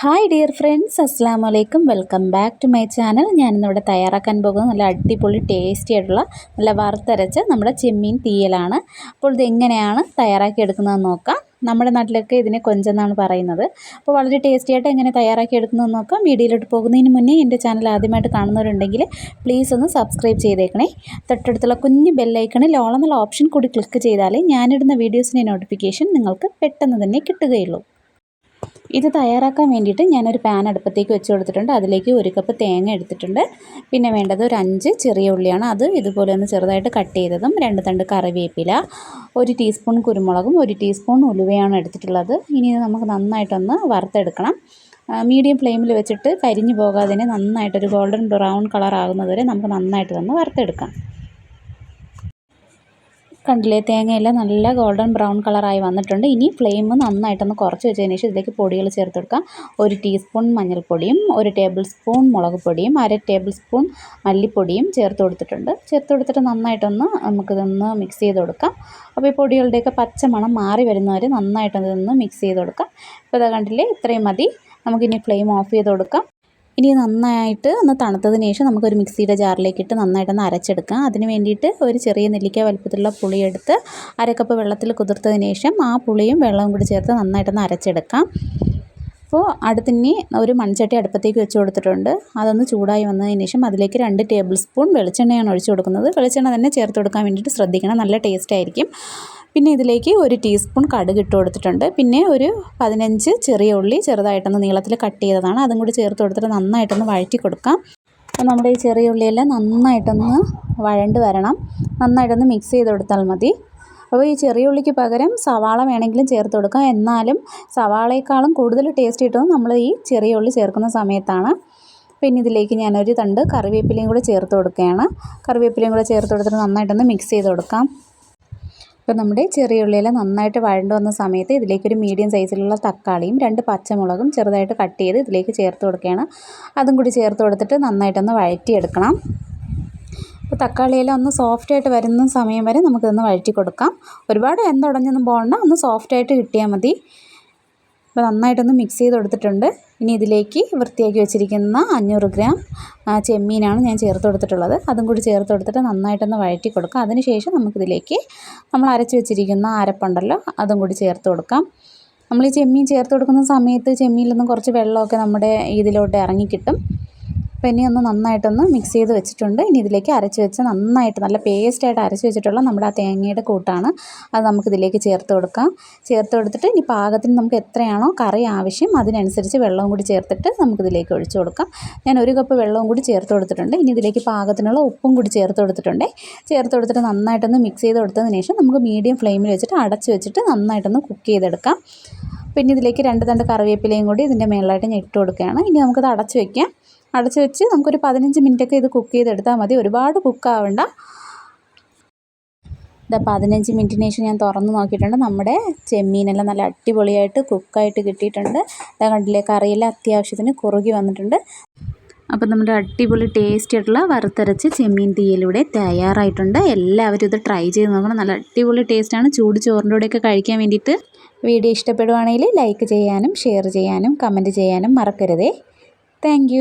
Hi dear friends അസ്സാം വലൈക്കും welcome back to my channel ഞാനിന്നിവിടെ തയ്യാറാക്കാൻ പോകുന്നത് നല്ല അടിപൊളി ടേസ്റ്റി ആയിട്ടുള്ള നല്ല വറുത്തരച്ച് നമ്മുടെ ചെമ്മീൻ തീയലാണ്. അപ്പോൾ ഇതെങ്ങനെയാണ് തയ്യാറാക്കി എടുക്കുന്നതെന്ന് നോക്കാം. നമ്മുടെ നാട്ടിലൊക്കെ ഇതിനെ കൊഞ്ചെന്നാണ് പറയുന്നത്. അപ്പോൾ വളരെ ടേസ്റ്റി ആയിട്ട് എങ്ങനെ തയ്യാറാക്കി എടുക്കുന്നതെന്ന് നോക്കാം. വീഡിയോയിലോട്ട് പോകുന്നതിന് മുന്നേ എന്റെ ചാനൽ ആദ്യമായിട്ട് കാണുന്നവരുണ്ടെങ്കിൽ പ്ലീസ് ഒന്ന് സബ്സ്ക്രൈബ് ചെയ്തേക്കണേ. തൊട്ടടുത്തുള്ള കുഞ്ഞ് ബെല്ലൈക്കണിൽ ഓളെന്നുള്ള ഓപ്ഷൻ കൂടി ക്ലിക്ക് ചെയ്താലേ ഞാനിടുന്ന വീഡിയോസിന്റെ നോട്ടിഫിക്കേഷൻ നിങ്ങൾക്ക് പെട്ടെന്ന് തന്നെ കിട്ടുകയുള്ളൂ. ഇത് തയ്യാറാക്കാൻ വേണ്ടിയിട്ട് ഞാനൊരു പാൻ അടുപ്പത്തേക്ക് വെച്ച് കൊടുത്തിട്ടുണ്ട്. അതിലേക്ക് ഒരു കപ്പ് തേങ്ങ എടുത്തിട്ടുണ്ട്. പിന്നെ വേണ്ടത് ഒരു അഞ്ച് ചെറിയ ഉള്ളിയാണ്. അത് ഇതുപോലെ ഒന്ന് ചെറുതായിട്ട് കട്ട് ചെയ്തതും രണ്ട് തണ്ട് കറിവേപ്പില ഒരു ടീസ്പൂൺ കുരുമുളകും ഒരു ടീസ്പൂൺ ഉലുവയാണ് എടുത്തിട്ടുള്ളത്. ഇനി നമുക്ക് നന്നായിട്ടൊന്ന് വറുത്തെടുക്കണം. മീഡിയം ഫ്ലെയിമിൽ വെച്ചിട്ട് കരിഞ്ഞു പോകാതെ നന്നായിട്ടൊരു ഗോൾഡൻ ബ്രൗൺ കളർ ആകുന്നതുവരെ നമുക്ക് നന്നായിട്ട് തന്നെ വറുത്തെടുക്കാം. കണ്ടില്ലേ തേങ്ങയെല്ലാം നല്ല ഗോൾഡൻ ബ്രൗൺ കളറായി വന്നിട്ടുണ്ട്. ഇനി ഫ്ലെയിം നന്നായിട്ടൊന്ന് കുറച്ച് വെച്ചതിന് ശേഷം ഇതിലേക്ക് പൊടികൾ ചേർത്ത് കൊടുക്കാം. ഒരു ടീസ്പൂൺ മഞ്ഞൾപ്പൊടിയും ഒരു ടേബിൾ സ്പൂൺ മുളക് പൊടിയും അര ടേബിൾ സ്പൂൺ മല്ലിപ്പൊടിയും ചേർത്ത് കൊടുത്തിട്ടുണ്ട്. ചേർത്ത് കൊടുത്തിട്ട് നന്നായിട്ടൊന്ന് നമുക്കിതൊന്ന് മിക്സ് ചെയ്ത് കൊടുക്കാം. അപ്പോൾ ഈ പൊടികളുടെയൊക്കെ പച്ചമണം മാറി വരുന്നവരെ നന്നായിട്ടൊന്ന് മിക്സ് ചെയ്ത് കൊടുക്കാം. ഇപ്പോൾ ഇതാ കണ്ടില്ലേ ഇത്രയും മതി. നമുക്കിനി ഫ്ലെയിം ഓഫ് ചെയ്ത് കൊടുക്കാം. ഇനി നന്നായിട്ട് ഒന്ന് തണുത്തതിന് ശേഷം നമുക്കൊരു മിക്സിയുടെ ജാറിലേക്ക് ഇട്ട് നന്നായിട്ടൊന്ന് അരച്ചെടുക്കാം. അതിന് വേണ്ടിയിട്ട് ഒരു ചെറിയ നെല്ലിക്ക വലുപ്പത്തിലുള്ള പുളിയെടുത്ത് അരക്കപ്പ് വെള്ളത്തിൽ കുതിർത്തതിന് ശേഷം ആ പുളിയും വെള്ളവും കൂടി ചേർത്ത് നന്നായിട്ടൊന്ന് അരച്ചെടുക്കാം. അപ്പോൾ അടുത്തിനി ഒരു മൺചട്ടി അടുപ്പത്തേക്ക് വെച്ച് കൊടുത്തിട്ടുണ്ട്. അതൊന്ന് ചൂടായി വന്നതിന് ശേഷം അതിലേക്ക് രണ്ട് ടേബിൾ സ്പൂൺ വെളിച്ചെണ്ണയാണ് ഒഴിച്ചു കൊടുക്കുന്നത്. വെളിച്ചെണ്ണ തന്നെ ചേർത്ത് കൊടുക്കാൻ വേണ്ടിയിട്ട് ശ്രദ്ധിക്കണം. നല്ല ടേസ്റ്റ് ആയിരിക്കും. പിന്നെ ഇതിലേക്ക് ഒരു ടീസ്പൂൺ കടുക് ഇട്ട് കൊടുത്തിട്ടുണ്ട്. പിന്നെ ഒരു പതിനഞ്ച് ചെറിയ ഉള്ളി ചെറുതായിട്ടൊന്ന് നീളത്തിൽ കട്ട് ചെയ്തതാണ്. അതും കൂടി ചേർത്ത് കൊടുത്തിട്ട് നന്നായിട്ടൊന്ന് വഴറ്റി കൊടുക്കാം. അപ്പോൾ നമ്മുടെ ഈ ചെറിയ ഉള്ളിയെല്ലാം നന്നായിട്ടൊന്ന് വഴണ്ട് വരണം. നന്നായിട്ടൊന്ന് മിക്സ് ചെയ്ത് കൊടുത്താൽ മതി. അപ്പോൾ ഈ ചെറിയ ഉള്ളിക്ക് പകരം സവാള വേണമെങ്കിലും ചേർത്ത് കൊടുക്കാം. എന്നാലും സവാളയേക്കാളും കൂടുതൽ ടേസ്റ്റ് കിട്ടുന്നത് നമ്മൾ ഈ ചെറിയ ഉള്ളി ചേർക്കുന്ന സമയത്താണ്. പിന്നെ ഇതിലേക്ക് ഞാനൊരു തണ്ട് കറിവേപ്പിലയും കൂടെ ചേർത്ത് കൊടുക്കുകയാണ്. കറിവേപ്പിലയും കൂടെ ചേർത്ത് കൊടുത്തിട്ട് നന്നായിട്ടൊന്ന് മിക്സ് ചെയ്ത് കൊടുക്കാം. ഇപ്പോൾ നമ്മുടെ ചെറിയ ഉള്ളിയെല്ലാം നന്നായിട്ട് വഴണ്ട് വന്ന സമയത്ത് ഇതിലേക്കൊരു മീഡിയം സൈസിലുള്ള തക്കാളിയും രണ്ട് പച്ചമുളകും ചെറുതായിട്ട് കട്ട് ചെയ്ത് ഇതിലേക്ക് ചേർത്ത് കൊടുക്കുകയാണ്. അതും കൂടി ചേർത്ത് കൊടുത്തിട്ട് നന്നായിട്ടൊന്ന് വഴറ്റിയെടുക്കണം. ഇപ്പോൾ തക്കാളിയെല്ലാം ഒന്ന് സോഫ്റ്റായിട്ട് വരുന്ന സമയം വരെ നമുക്കിതൊന്ന് വഴറ്റി കൊടുക്കാം. ഒരുപാട് എന്തുടഞ്ഞൊന്നും പോകണ്ട ഒന്ന് സോഫ്റ്റായിട്ട് കിട്ടിയാൽ മതി. അപ്പോൾ നന്നായിട്ടൊന്ന് മിക്സ് ചെയ്ത് കൊടുത്തിട്ടുണ്ട്. ഇനി ഇതിലേക്ക് വൃത്തിയാക്കി വെച്ചിരിക്കുന്ന അഞ്ഞൂറ് ഗ്രാം ചെമ്മീനാണ് ഞാൻ ചേർത്ത് കൊടുത്തിട്ടുള്ളത്. അതും കൂടി ചേർത്ത് കൊടുത്തിട്ട് നന്നായിട്ടൊന്ന് വഴറ്റി കൊടുക്കാം. അതിനുശേഷം നമുക്കിതിലേക്ക് നമ്മൾ അരച്ച് വെച്ചിരിക്കുന്ന അരപ്പുണ്ടല്ലോ അതും കൂടി ചേർത്ത് കൊടുക്കാം. നമ്മൾ ഈ ചെമ്മീൻ ചേർത്ത് കൊടുക്കുന്ന സമയത്ത് ചെമ്മീനിൽ നിന്നും കുറച്ച് വെള്ളമൊക്കെ നമ്മുടെ ഇതിലോട്ട് ഇറങ്ങി കിട്ടും. ഇനി ഒന്ന് നന്നായിട്ടൊന്ന് മിക്സ് ചെയ്ത് വെച്ചിട്ടുണ്ട്. ഇനി ഇതിലേക്ക് അരച്ച് വെച്ച് നന്നായിട്ട് നല്ല പേസ്റ്റായിട്ട് അരച്ച് വെച്ചിട്ടുള്ള നമ്മുടെ ആ തേങ്ങയുടെ കൂട്ടാണ്. അത് നമുക്കിതിലേക്ക് ചേർത്ത് കൊടുക്കാം. ചേർത്ത് കൊടുത്തിട്ട് ഇനി പാകത്തിന് നമുക്ക് എത്രയാണോ കറി ആവശ്യം അതിനനുസരിച്ച് വെള്ളവും കൂടി ചേർത്തിട്ട് നമുക്കിതിലേക്ക് ഒഴിച്ച് കൊടുക്കാം. ഞാൻ ഒരു കപ്പ് വെള്ളവും കൂടി ചേർത്ത് കൊടുത്തിട്ടുണ്ട്. ഇനി ഇതിലേക്ക് പാകത്തിനുള്ള ഉപ്പും കൂടി ചേർത്ത് കൊടുത്തിട്ടുണ്ട്. ചേർത്ത് കൊടുത്തിട്ട് നന്നായിട്ടൊന്ന് മിക്സ് ചെയ്ത് കൊടുത്തതിന് ശേഷം നമുക്ക് മീഡിയം ഫ്ലെയിമിൽ വെച്ചിട്ട് അടച്ച് വെച്ചിട്ട് നന്നായിട്ടൊന്ന് കുക്ക് ചെയ്തെടുക്കാം. പിന്നെ ഇതിലേക്ക് രണ്ട് തണ്ട് കറിവേപ്പിലയും കൂടി ഇതിന്റെ മേളിലായിട്ട് ഞാൻ ഇട്ട് കൊടുക്കുകയാണ്. ഇനി നമുക്കത് അടച്ച് വയ്ക്കാം അടച്ച് വെച്ച് നമുക്കൊരു പതിനഞ്ച് മിനിറ്റൊക്കെ ഇത് കുക്ക് ചെയ്തെടുത്താൽ മതി. ഒരുപാട് കുക്കാവണ്ട. ഇതാ പതിനഞ്ച് മിനിറ്റിന് ശേഷം ഞാൻ തുറന്ന് നോക്കിയിട്ടുണ്ട്. നമ്മുടെ ചെമ്മീനെല്ലാം നല്ല അടിപൊളിയായിട്ട് കുക്കായിട്ട് കിട്ടിയിട്ടുണ്ട്. ഇതാ കണ്ടില്ലേ കറിയെല്ലാം അത്യാവശ്യത്തിന് കുറുകി വന്നിട്ടുണ്ട്. അപ്പോൾ നമ്മുടെ അടിപൊളി ടേസ്റ്റ് ആയിട്ടുള്ള വറുത്തരച്ച് ചെമ്മീൻ തീയലിവിടെ തയ്യാറായിട്ടുണ്ട്. എല്ലാവരും ഇത് ട്രൈ ചെയ്ത് നോക്കണം. നല്ല അടിപൊളി ടേസ്റ്റാണ് ചൂട് ചോറിന്റെ കൂടെയൊക്കെ കഴിക്കാൻ വേണ്ടിയിട്ട്. വീഡിയോ ഇഷ്ടപ്പെടുവാണെങ്കിൽ ലൈക്ക് ചെയ്യാനും ഷെയർ ചെയ്യാനും കമന്റ് ചെയ്യാനും മറക്കരുതേ. താങ്ക്